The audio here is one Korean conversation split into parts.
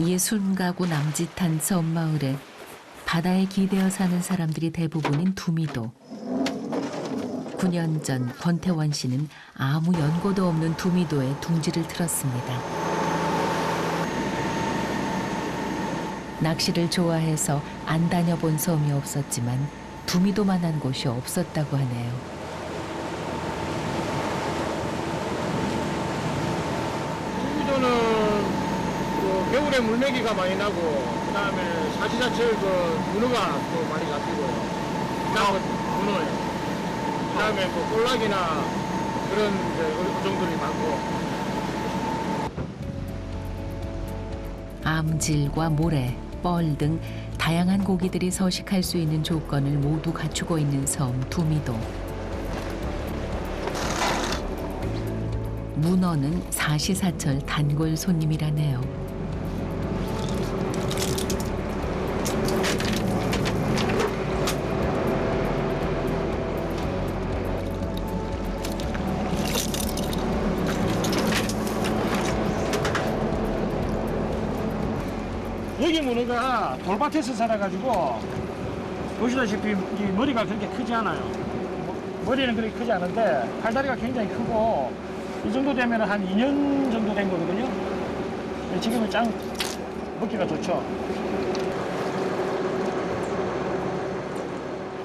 예순 가구 남짓한 섬마을에 바다에 기대어 사는 사람들이 대부분인 두미도. 9년 전 권태원 씨는 아무 연고도 없는 두미도에 둥지를 틀었습니다. 낚시를 좋아해서 안 다녀본 섬이 없었지만 두미도만한 곳이 없었다고 하네요. 두미도는 그 겨울에 물메기가 많이 나고 그 다음에 사시사철 그 문어가 또 많이 잡히고요. 그다음 문어요. 그 다음에 뭐 꼴락이나 그런 이제 어종들이 많고 암질과 모래, 뻘 등 다양한 고기들이 서식할 수 있는 조건을 모두 갖추고 있는 섬 두미도. 문어는 사시사철 단골 손님이라네요. 문어가 돌밭에서 살아가지고 보시다시피 이 머리가 그렇게 크지 않아요. 뭐, 머리는 그렇게 크지 않은데 팔다리가 굉장히 크고 이 정도 되면 한 2년 정도 된 거거든요. 지금은 짱 먹기가 좋죠.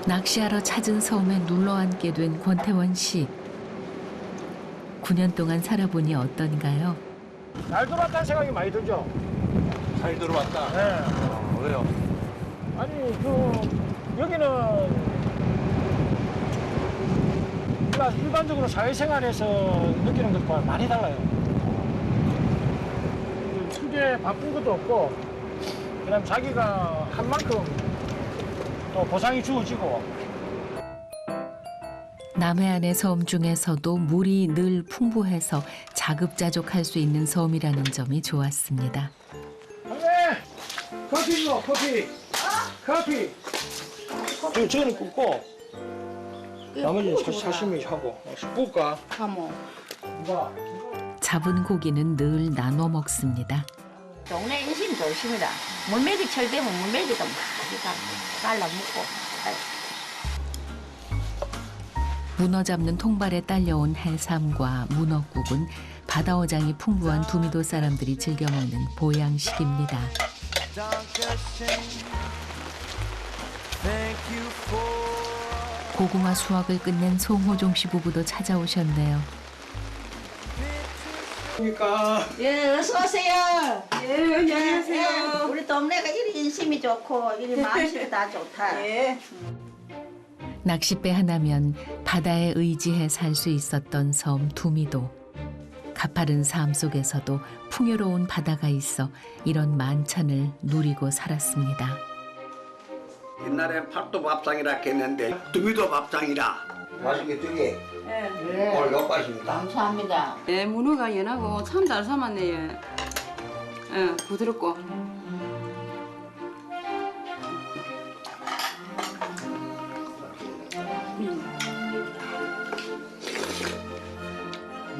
낚시하러 찾은 섬에 눌러 앉게 된 권태원 씨. 9년 동안 살아보니 어떤가요? 잘 들어왔다는 생각이 많이 들죠. 잘 들어왔다. 네. 어, 왜요? 아니 그 여기는 우리가 일반적으로 사회생활에서 느끼는 것과 많이 달라요. 크게 바쁜 것도 없고 그다음 자기가 한 만큼 또 보상이 주어지고 남해안의 섬 중에서도 물이 늘 풍부해서 자급자족할 수 있는 섬이라는 점이 좋았습니다. 네 커피 줘 커피 커피 저, 저거는 굽고 나머지는 사, 사시미 하고 볶아 가모. 봐 잡은 고기는 늘 나눠 먹습니다. 동네 인심 좋습니다. 물메기 철 되면 물메기도 많이 다 잘라 먹고. 문어 잡는 통발에 딸려온 해삼과 문어국은 바다어장이 풍부한 두미도 사람들이 즐겨 먹는 보양식입니다. 고구마 수확을 끝낸 송호종 씨 부부도 찾아오셨네요. 그러니까 예, 어서 오세요. 예, 안녕하세요. 우리 동네가 이리 인심이 좋고 이리 마음씨도 다 좋다. 예. 낚싯배 하나면 바다에 의지해 살 수 있었던 섬 두미도. 가파른 삶 속에서도 풍요로운 바다가 있어 이런 만찬을 누리고 살았습니다. 옛날에 팔도 밥상이라 했는데 두미도 밥상이라 맛있게 드게 예. 오늘 욕받습니다 감사합니다. 예, 문어가 연하고 참 잘 삶았네요. 예, 부드럽고.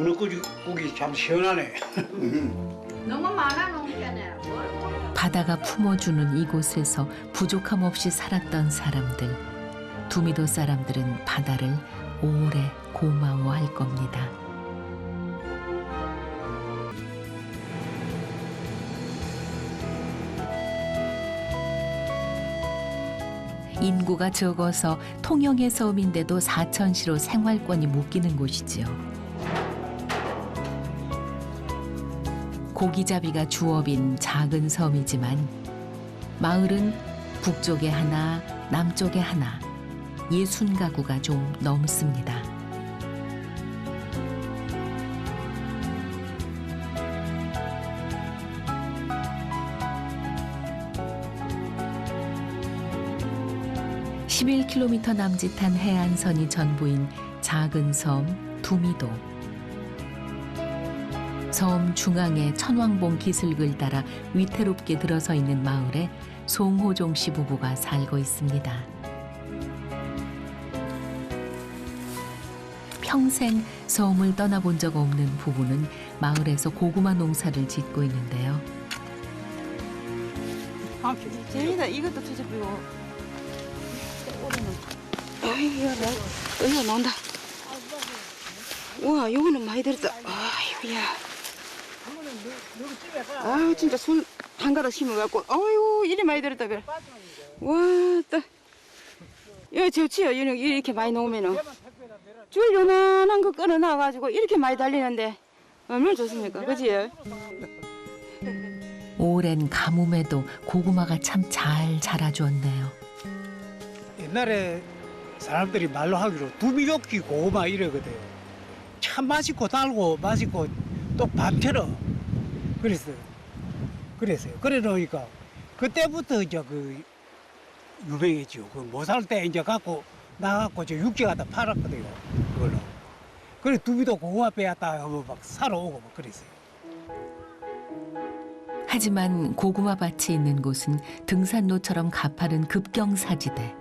문어국이 국이 참 시원하네 너무 많아 놓으잖아요. 바다가 품어주는 이곳에서 부족함 없이 살았던 사람들. 두미도 사람들은 바다를 오래 고마워할 겁니다. 인구가 적어서 통영의 섬인데도 사천시로 생활권이 묶이는 곳이지요. 고기잡이가 주업인 작은 섬이지만 마을은 북쪽에 하나, 남쪽에 하나, 예순 가구가 좀 넘습니다. (11km) 남짓한 해안선이 전부인 작은 섬 두미도. 섬 중앙에 천왕봉 기슭을 따라 위태롭게 들어서 있는 마을에 송호종 씨 부부가 살고 있습니다. 평생 섬을 떠나본 적 없는 부부는 마을에서 고구마 농사를 짓고 있는데요. 재미다 이것도 아이 이거 나 이거 나온다. 우와 이거는 많이 들었다. 아이고야 아유 진짜 손 한 가닥 심어갖고 아유 이리 많이 들었다 그래 와또 이거 좋지요 이렇게 이렇게 많이 놓으면은 줄 요만한 거 끊어놔가지고 이렇게 많이 달리는데 얼마나 좋습니까 그지요? 오랜 가뭄에도 고구마가 참 잘 자라주었네요. 옛날에 사람들이 말로 하기로 두비조끼 고구마 이러거든요. 참 맛있고 달고 맛있고 또 밤처럼 그랬어요. 그랬어요. 그래 놓으니까 그때부터 이제 그 유명했죠. 그 못 살 때 이제 갖고 나갖고 저 육지 갖다 팔았거든요. 그걸로. 그래 두비도 고구마 빼앗다 하면 막 사러 오고 막 그랬어요. 하지만 고구마 밭이 있는 곳은 등산로처럼 가파른 급경사지대.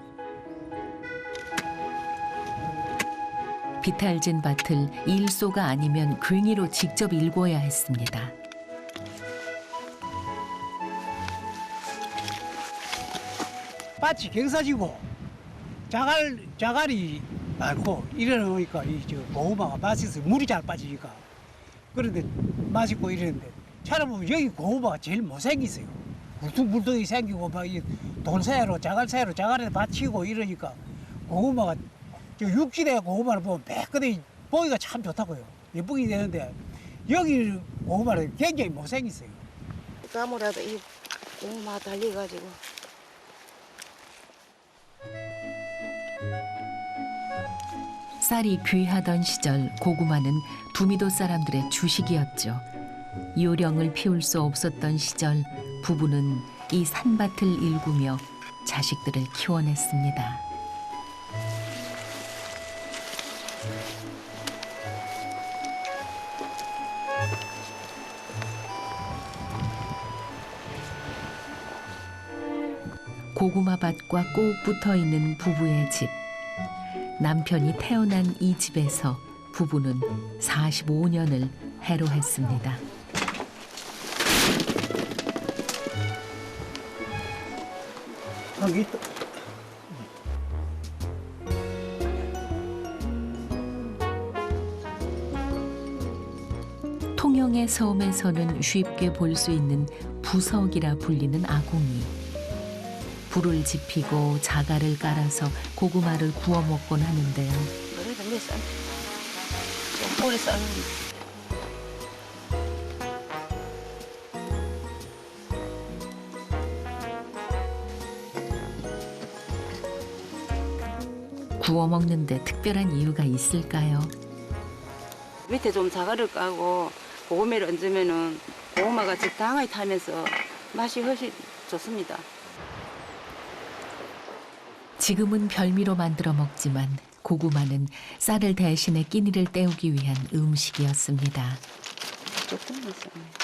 비탈진 밭을 일소가 아니면 괭이로 직접 일궈야 했습니다. 밭이 경사지고 자갈 자갈이 많고 이러니까 이저 고구마가 맛있어 물이 잘 빠지니까. 그런데 맛있고 이랬는데 찾아보면 여기 고구마가 제일 못생겼어요. 울퉁불퉁이 생기고 막돈 새로 자갈 새로 자갈에 받치고 이러니까 고구마가 저 육지대 고구마를 보면 매끈히 보기가 참 좋다고요. 예쁘게 되는데 여기 고구마는 굉장히 못생겼어요. 까무라도 이 고구마 달려가지고 쌀이 귀하던 시절 고구마는 두미도 사람들의 주식이었죠. 요령을 피울 수 없었던 시절 부부는 이 산밭을 일구며 자식들을 키워냈습니다. 고구마 밭과 꼭 붙어 있는 부부의 집. 남편이 태어난 이 집에서 부부는 45년을 해로했습니다. 여기 또 통영의 섬에서는 쉽게 볼 수 있는 부석이라 불리는 아궁이. 불을 지피고 자갈을 깔아서 고구마를 구워 먹곤 하는데요. 구워 먹는데 특별한 이유가 있을까요? 밑에 좀 자갈을 까고 고구마를 얹으면은 고구마가 적당하게 타면서 맛이 훨씬 좋습니다. 지금은 별미로 만들어 먹지만 고구마는 쌀을 대신해 끼니를 때우기 위한 음식이었습니다.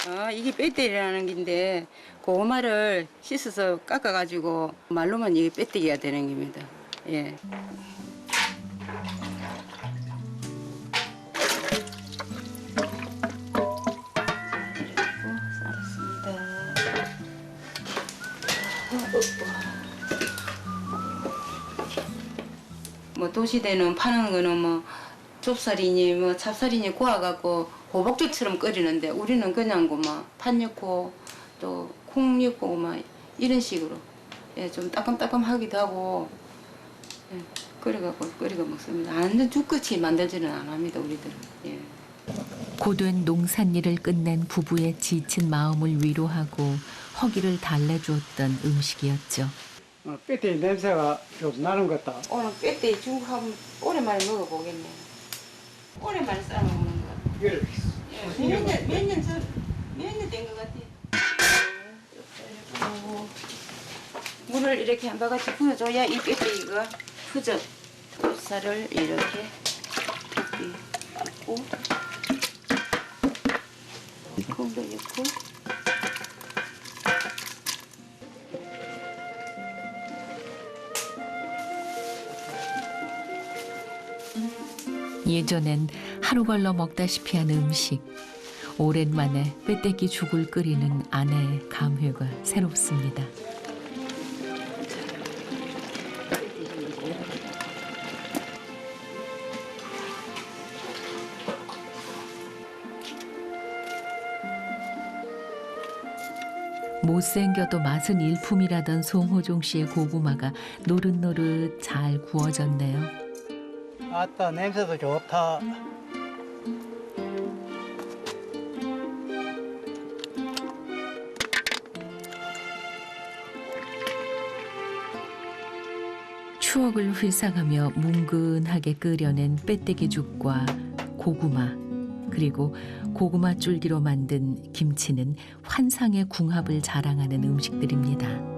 아, 이게 빼떼기라는 건데 고구마를 씻어서 깎아가지고 말로만 이게 빼떼기가 되는 겁니다. 예. 뭐 도시대는 파는 거는 뭐 좁쌀이니 뭐 찹쌀이니 구워갖고 호박죽처럼 끓이는데 우리는 그냥 고막 판 넣고 또 콩 넣고 막 이런 식으로 예, 좀 따끔따끔하기도 하고 예, 끓여갖고 끓이고 먹습니다. 완전 죽같이 만들지는 않합니다 우리들은. 예. 고된 농산일을 끝낸 부부의 지친 마음을 위로하고 허기를 달래주었던 음식이었죠. 어, 빼떼 냄새가 좀 나는 것 같다. 오늘 빼떼 죽 한번 오랜만에 먹어보겠네. 오랜만에 싸 먹는 거. 이렇게 몇년 전, 몇년 된 것 같아. 그리고 물을 이렇게 한 바가지 부어줘야 이 빼빼기가 크죠. 쌀을 이렇게 넣고 콩도 넣고 예전엔 하루 벌러 먹다시피 한 음식, 오랜만에 빼떼기 죽을 끓이는 아내의 감회가 새롭습니다. 못생겨도 맛은 일품이라던 송호종 씨의 고구마가 노릇노릇 잘 구워졌네요. 아따 냄새도 좋다. 추억을 회상하며 뭉근하게 끓여낸 빼떼기 죽과 고구마 그리고 고구마 줄기로 만든 김치는 환상의 궁합을 자랑하는 음식들입니다.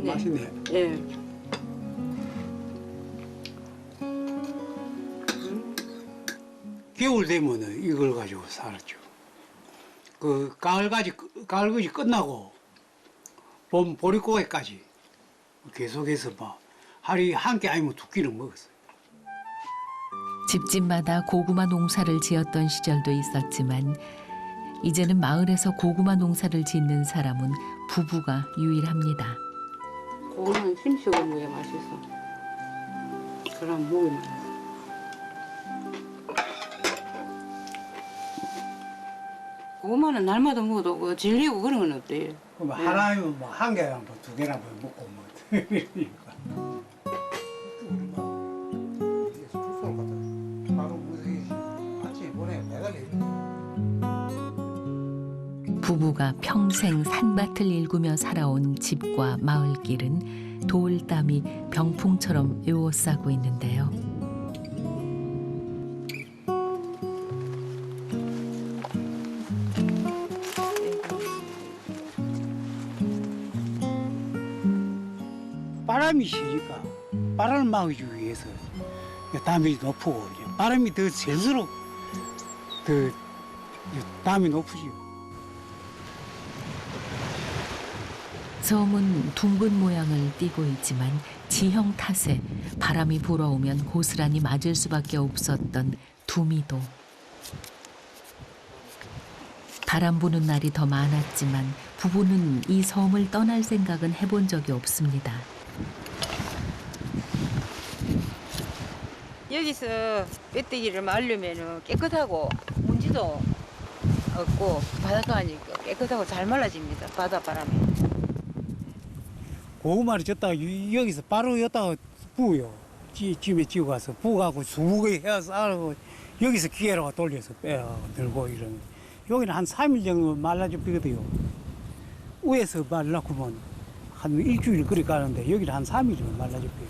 맛있네. 맛있네. 예. 겨울 되면은 이걸 가지고 살았죠. 그 가을까지 가을까지 끝나고 봄 보리고개까지 계속해서 막 하루에 한끼 아니면 두 끼는 먹었어요. 집집마다 고구마 농사를 지었던 시절도 있었지만 이제는 마을에서 고구마 농사를 짓는 사람은 부부가 유일합니다. 고구마는 김치고 먹어야 맛있어. 그럼 목이 말라. 고구마는 날마다 먹어도 그 질리고 그런 건 없대. 그럼 네. 하나면 뭐한 개나 뭐두 개나 뭐 먹고 뭐 부부가 평생 산밭을 일구며 살아온 집과 마을길은 돌담이 병풍처럼 에워싸고 있는데요. 바람이 세니까 바람을 막기 위해서 담이 높고 바람이 더 셀수록 더 담이 높으지요. 섬은 둥근 모양을 띠고 있지만 지형 탓에 바람이 불어오면 고스란히 맞을 수밖에 없었던 두미도. 바람 부는 날이 더 많았지만 부부는 이 섬을 떠날 생각은 해본 적이 없습니다. 여기서 빼떼기를 말려면 깨끗하고 먼지도 없고 바닷가니까 깨끗하고 잘 말라집니다. 바닷바람에. 고구마를 졌다가 이- 여기서 바로 여기다가 부어요. 지, 집에 지고 가서 부어갖고 수북에 해서 싸고 여기서 기계로 돌려서 빼어 들고 이런. 여기는 한 3일 정도 말라집거든요. 위에서 말라놓으면 한 일주일 그리 가는데 여기는 한 3일이면 말라집거요.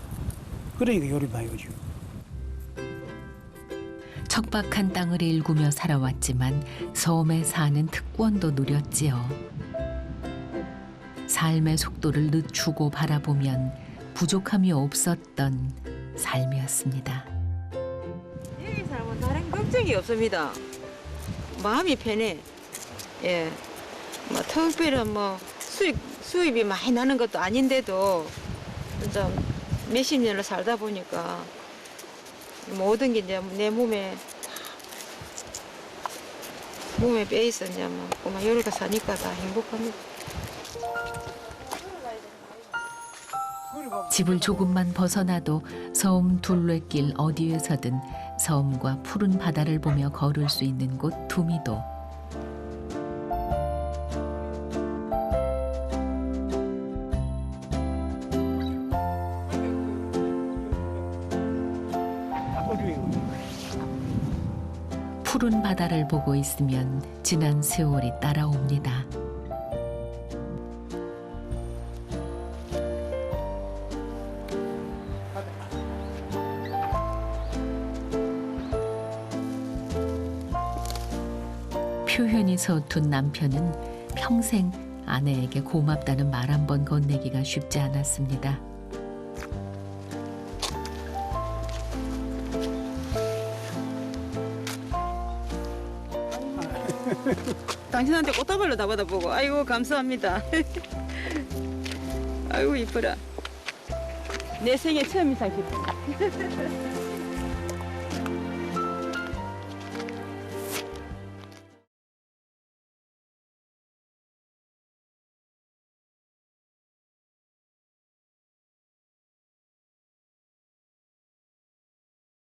그러니까 요리 많이 오죠. 척박한 땅을 일구며 살아왔지만 섬에 사는 특권도 누렸지요. 삶의 속도를 늦추고 바라보면 부족함이 없었던 삶이었습니다. 여기 살면 다른 걱정이 없습니다. 마음이 편해. 예. 뭐 특별한 뭐 수입 수입이 많이 나는 것도 아닌데도 몇십 년을 살다 보니까 모든 게 이제 내 몸에 몸에 빼 있었냐 뭐 그만 여기가 사니까 다 행복합니다. 집을 조금만 벗어나도 섬 둘레길 어디에서든 섬과 푸른 바다를 보며 걸을 수 있는 곳 두미도. 푸른 바다를 보고 있으면 지난 세월이 따라옵니다. 서툰 남편은 평생 아내에게 고맙다는 말 한 번 건네기가 쉽지 않았습니다. 당신한테 꽃다발로 다 받아보고 아이고 감사합니다. 아이고 이뻐라. 내 생애 처음 이상 기쁘다.